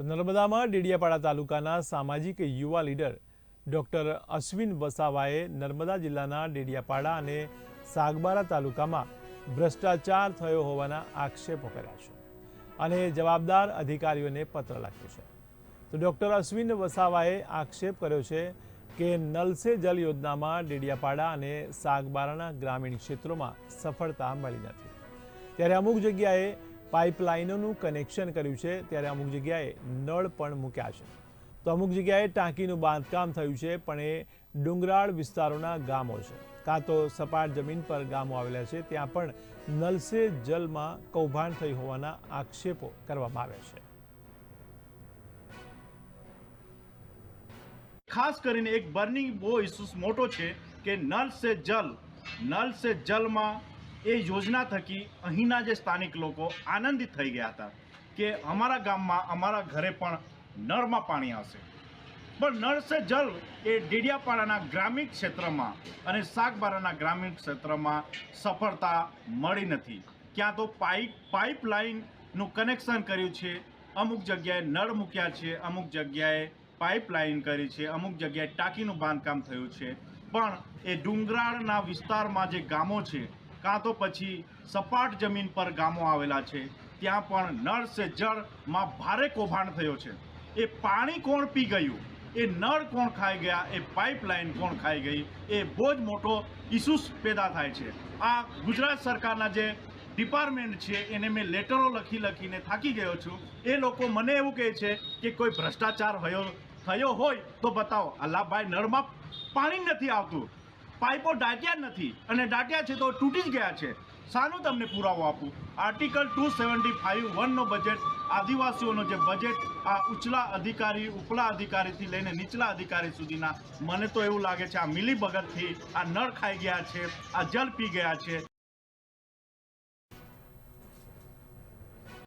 તો નર્મદામાં ડેડિયાપાડા તાલુકાના સામાજિક યુવા લીડર ડૉક્ટર અશ્વિન વસાવાએ નર્મદા જિલ્લાના ડેડિયાપાડા અને સાગબારા તાલુકામાં ભ્રષ્ટાચાર થયો હોવાના આક્ષેપો કર્યા છે અને જવાબદાર અધિકારીઓને પત્ર લખ્યો છે. તો ડૉક્ટર અશ્વિન વસાવાએ આક્ષેપ કર્યો છે કે નલ સે જલ યોજનામાં ડેડિયાપાડા અને સાગબારાના ગ્રામીણ ક્ષેત્રોમાં સફળતા મળી નથી. ત્યારે અમુક જગ્યાએ પાઇપલાઇનોનું કનેક્શન કર્યું છે, ત્યારે અમુક જગ્યાએ નળ પણ મૂક્યા છે. તો અમુક જગ્યાએ ટાંકીનું બાંધકામ થયું છે, પણ એ ડુંગરાળ વિસ્તારોના ગામો છે. કાં તો સપાટ જમીન પર ગામો આવેલા છે, ત્યાં પણ નલ સે જલમાં કૌભાંડ થઈ હોવાના આક્ષેપો કરવામાં આવ્યા છે. ખાસ કરીને એક બર્નિંગ બહુ ઇસ્યુસ મોટો છે કે નલ સે જલ નલ સે જલમાં એ યોજના થકી અહીંના જે સ્થાનિક લોકો આનંદિત થઈ ગયા હતા કે અમારા ગામમાં, અમારા ઘરે પણ નળમાં પાણી આવશે. પણ નળ સે જલ એ ડેડિયાપાડાના ગ્રામીણ ક્ષેત્રમાં અને શાકબારાના ગ્રામીણ ક્ષેત્રમાં સફળતા મળી નથી. ક્યાં તો પાઇપ, પાઇપલાઇનનું કનેક્શન કર્યું છે. અમુક જગ્યાએ નળ મૂક્યા છે, અમુક જગ્યાએ પાઇપલાઇન કરી છે, અમુક જગ્યાએ ટાંકીનું બાંધકામ થયું છે. પણ એ ડુંગરાળના વિસ્તારમાં જે ગામો છે કાં તો પછી સપાટ જમીન પર ગામો આવેલા છે, ત્યાં પણ નળ સે જળમાં ભારે કૌભાંડ થયો છે. એ પાણી કોણ પી ગયું? એ નળ કોણ ખાઈ ગયા? એ પાઇપલાઇન કોણ ખાઈ ગઈ? એ બહુ જ મોટો ઇસ્યુસ પેદા થાય છે. આ ગુજરાત સરકારના જે ડિપાર્ટમેન્ટ છે, એને મેં લેટરો લખી લખીને થાકી ગયો છું. એ લોકો મને એવું કહે છે કે કોઈ ભ્રષ્ટાચાર થયો થયો હોય તો બતાવો. અલ્લાભાઈ નળમાં પાણી નથી આવતું. પાઇપો દાટ્યા નથી અને દાટ્યા છે તો તૂટી જ ગયા છે. શાનું તમને પુરાવો આપું. આર્ટિકલ ટુ સેવન્ટી ફાઇવ વનનો બજેટ આદિવાસીઓનો જે બજેટ આ ઉચલા અધિકારી, ઉપલા અધિકારીથી લઈને નીચલા અધિકારી સુધીના, મને તો એવું લાગે છે આ મિલી ભગતથી આ નળ ખાઈ ગયા છે, આ જલ પી ગયા છે.